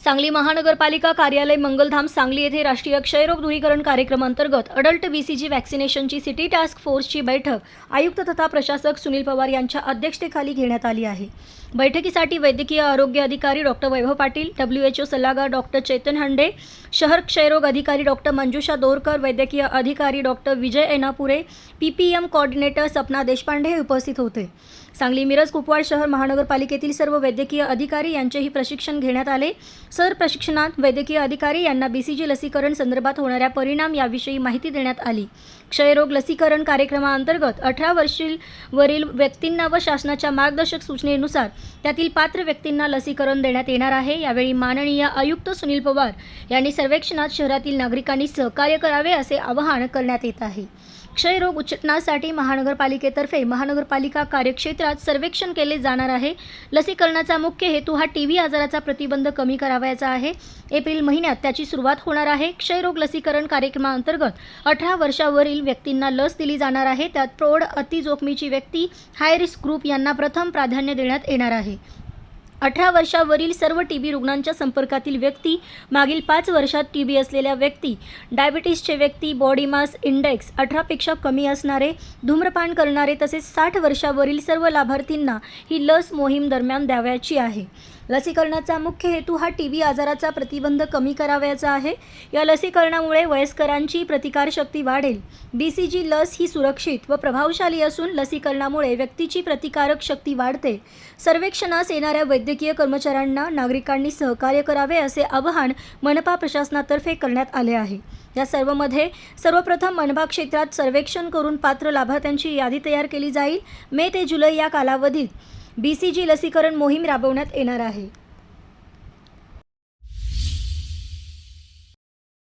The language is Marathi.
सांगली महानगरपालिका कार्यालय मंगलधाम सांगली येथे राष्ट्रीय क्षयरोग दूरीकरण कार्यक्रमांतर्गत अडल्ट बीसीजी व्हॅक्सिनेशनची सिटी टास्क फोर्सची बैठक आयुक्त तथा प्रशासक सुनील पवार यांच्या अध्यक्षतेखाली घेण्यात आली आहे. बैठकीसाठी वैद्यकीय आरोग्य अधिकारी doctor Vaibhav Patil W H O सल्लागार डॉक्टर चेतन हंडे शहर क्षयरोग अधिकारी डॉक्टर मंजुषा दोरकर वैद्यकीय अधिकारी doctor Vijay Enapure P P M coordinator Sapna Deshpande हे उपस्थित होते. सांगली मिरज कुपवाड शहर महानगरपालिकेतील सर्व वैद्यकीय अधिकारी यांचेही प्रशिक्षण घेण्यात आले. सर प्रशिक्षणात वैद्यकीय अधिकारी यांना बी सी जी लसीकरण संदर्भात होणाऱ्या परिणाम याविषयी माहिती देण्यात आली. क्षयरोग लसीकरण कार्यक्रमाअंतर्गत अठरा वर्षील वरील व्यक्तींना व शासनाच्या मार्गदर्शक सूचनेनुसार त्यातील पात्र व्यक्तींना लसीकरण देण्यात येणार आहे. यावेळी माननीय आयुक्त सुनील पवार यांनी सर्वेक्षणात शहरातील नागरिकांनी सहकार्य करावे असे आवाहन करण्यात येत आहे. क्षयरोग उच्चटनासाठी महानगरपालिकेतर्फे महानगरपालिका कार्यक्षेत्रात सर्वेक्षण केले जाणार आहे. लसीकरणाचा मुख्य हेतू हा टी व्ही आजाराचा प्रतिबंध कमी करावयाचा आहे. एप्रिल महिन्यात त्याची सुरुवात होणार आहे. क्षयरोग लसीकरण कार्यक्रमाअंतर्गत अठरा वर्षावरील व्यक्तींना लस दिली जाणार आहे. त्यात प्रौढ अतिजोखमीची व्यक्ती हाय रिस्क ग्रुप यांना प्रथम प्राधान्य देण्यात येणार आहे. अठरा वर्षावरील सर्व टी बी रुग्णांच्या संपर्कातील व्यक्ती मागील पाच वर्षात टी बी असलेल्या व्यक्ती डायबिटीसचे व्यक्ती बॉडी मास इंडेक्स अठरापेक्षा कमी असणारे धूम्रपान करणारे तसेच साठ वर्षावरील सर्व लाभार्थींना ही लस मोहीम दरम्यान द्यावयाची आहे. लसीकरणाचा मुख्य हेतू हा टी बी आजाराचा प्रतिबंध कमी करावयाचा आहे. या लसीकरणामुळे वयस्करांची प्रतिकारशक्ती वाढेल. बी सी जी लस ही सुरक्षित व प्रभावशाली असून लसीकरणामुळे व्यक्तीची प्रतिकारक शक्ती वाढते. सर्वेक्षणास येणाऱ्या वैद्यकीय कर्मचाऱ्यांना नागरिकांनी सहकार्य करावे असे आवाहन मनपा प्रशासनातर्फे करण्यात आले आहे. या सर्वमध्ये सर्वप्रथम मनपा क्षेत्रात सर्वेक्षण करून पात्र लाभार्थ्यांची यादी तयार केली जाईल. मे ते जुलै या कालावधीत बी सी जी लसीकरण मोहीम राबवण्यात येणार आहे.